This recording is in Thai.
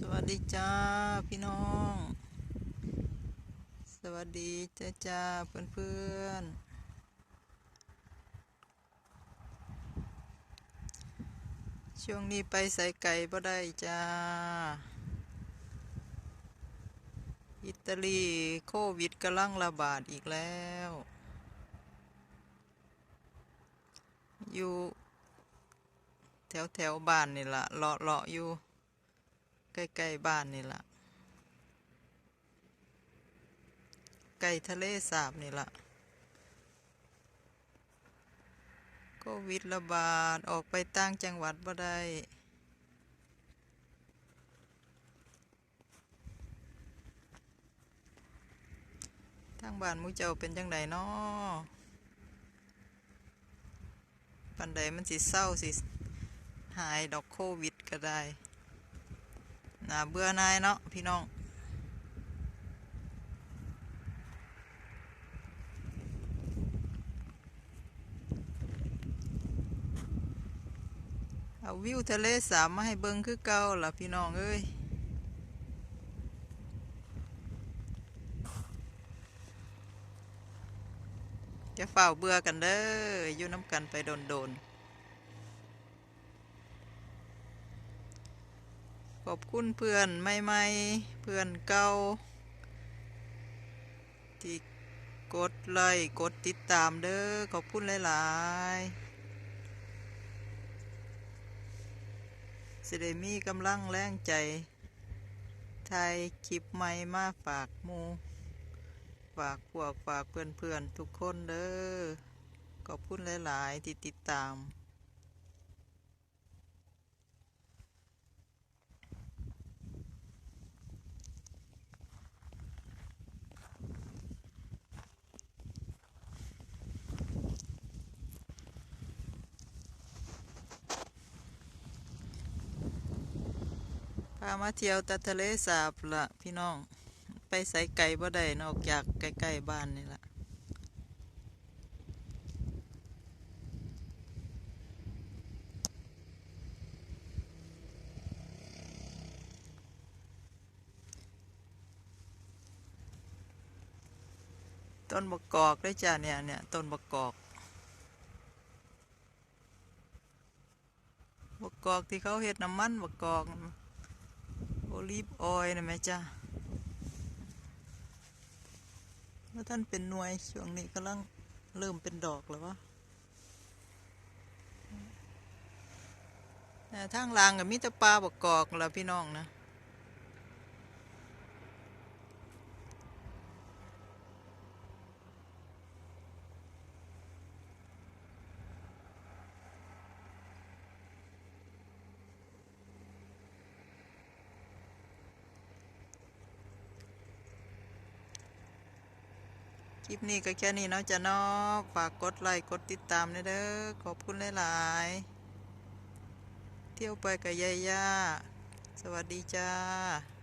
สวัสดีจ้าพี่น้อง สวัสดีจ้าจ้าเพื่อนเพื่อนๆช่วงนี้ไปใส่ไก่บ่ได้จ้า อิตาลีโควิดกำลังระบาดอีกแล้ว อยู่ แถวแถวบ้านนี่ละเลาะเลาะอยู่ ใกล้ ๆ บ้านนี่ละใกล้ทะเลสาบนี่ละโควิดระบาด ออกไปต่างจังหวัดบ่ได้ทางบ้านมูเจ้าเป็นจังไดน้อปันใดมันสิเศร้าสิ หายดอกโควิดก็ได้ น่าเบื่อนายเนาะพี่น้องเอาวิวทะเลสาบมาให้เบิ่งคือเก่าล่ะพี่น้องเอ้ยจะเฝ้าเบื่อกันเด้ออยู่น้ำกันไปโดนๆ ขอบคุณเพื่อนใหม่ๆเพื่อนเก่าที่กดไลค์กดติดตามเด้อขอบคุณหลายๆสิได้มีกำลังแรงใจถ่ายคลิปใหม่มาฝากมูฝากพวกฝากเพื่อนๆทุกคนเด้อขอบคุณหลาย ๆ ที่ติดตามามาเที่ยวตะทะเลสาบละพี่น้อง ไปใส่ไก่บ่ได้นอกจากใกล้ๆบ้านนี่ละต้นบกกอกได้จ้ะเนี่ยเนี่ยต้นบกกอกบกกอกที่เขาเฮ็ดน้ำมันบกกอก ลีฟออยนะแม่จ้าแล้วท่านเป็นหน่วยช่วงนี้กำลังเริ่มเป็นดอกแล้ววะแต่ทางลางกับมิตรปลาบกกอกแล้วพี่น้องนะ คลิปนี้ก็แค่นี้เนาะจ้ะเนาะฝากกดไลค์กดติดตามเด้อขอบคุณหลายๆเที่ยวไปกับยายาสวัสดีจ้า